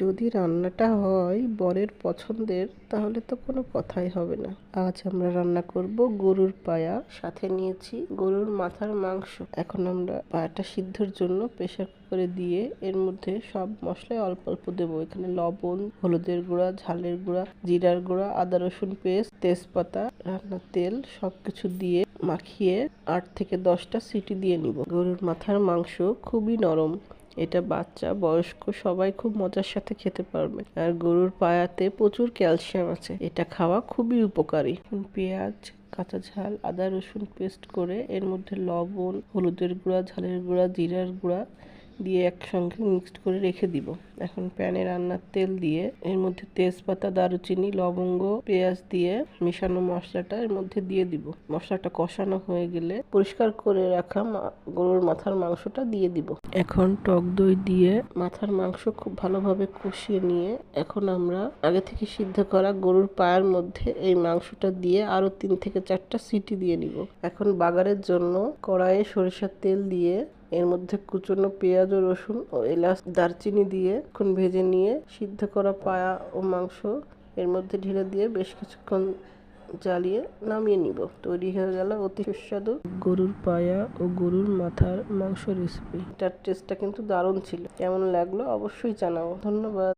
যদি রান্নাটা হয় বরের পছন্দের, তাহলে তো কোনো কথাই হবে না। আজ আমরা রান্না করব গরুর পায়া। সাথে নিয়েছি গরুর মাথার মাংস। এখন আমরা পায়াটা সিদ্ধর জন্য প্রেশার কুকারে দিয়ে এর মধ্যে সব মশলায় অল্প অল্প দেবো। এখানে লবণ, হলুদের গুঁড়া, ঝালের গুঁড়া, জিরার গুঁড়া, আদা, রসুন পেস্ট, তেজপাতা, রান্নার তেল সবকিছু দিয়ে মাখিয়ে আট থেকে দশটা সিটি দিয়ে নিব। গরুর মাথার মাংস খুবই নরম। এটা বাচ্চা, বয়স্ক, সবাই খুব মজার সাথে খেতে পারবে। আর গরুর পায়াতে প্রচুর ক্যালসিয়াম আছে। এটা খাওয়া খুবই উপকারী। পেঁয়াজ, কাঁচা ঝাল, আদা রসুন পেস্ট করে এর মধ্যে লবণ, হলুদের গুঁড়া, ঝালের গুঁড়া, জিরার গুঁড়া দিয়ে একসঙ্গে মিক্সড করে রেখে দিব। এখন প্যানে রান্নার তেল দিয়ে, এর মধ্যে তেজপাতা, দারুচিনি, লবঙ্গ, পেঁয়াজ দিয়ে মিশানো মশলাটা এর মধ্যে দিয়ে দিব। মশলাটা কষানো হয়ে গেলে পরিষ্কার করে রাখা গরুর মাথার মাংসটা দিয়ে দিব। এখন টক দই দিয়ে মাথার মাংস খুব ভালোভাবে কষিয়ে নিয়ে, এখন আমরা আগে থেকে সিদ্ধ করা গরুর পায়ের মধ্যে এই মাংসটা দিয়ে আরও তিন থেকে চারটা সিটি দিয়ে নিব। এখন বাগারের জন্য কড়াইয়ে সরিষার তেল দিয়ে এর মধ্যে কুচনো পেঁয়াজ ও রসুন ও এলাচ দারচিনি দিয়ে এখন ভেজে নিয়ে সিদ্ধ করা পায়া ও মাংস এর মধ্যে ঢেলে দিয়ে বেশ কিছুক্ষণ জ্বালিয়ে নামিয়ে নিব। তৈরি হয়ে গেল অতি সুস্বাদু গরুর পায়া ও গরুর মাথার মাংস রেসিপি এটার টেস্টটা কিন্তু দারুণ ছিল। কেমন লাগল অবশ্যই জানাব ধন্যবাদ।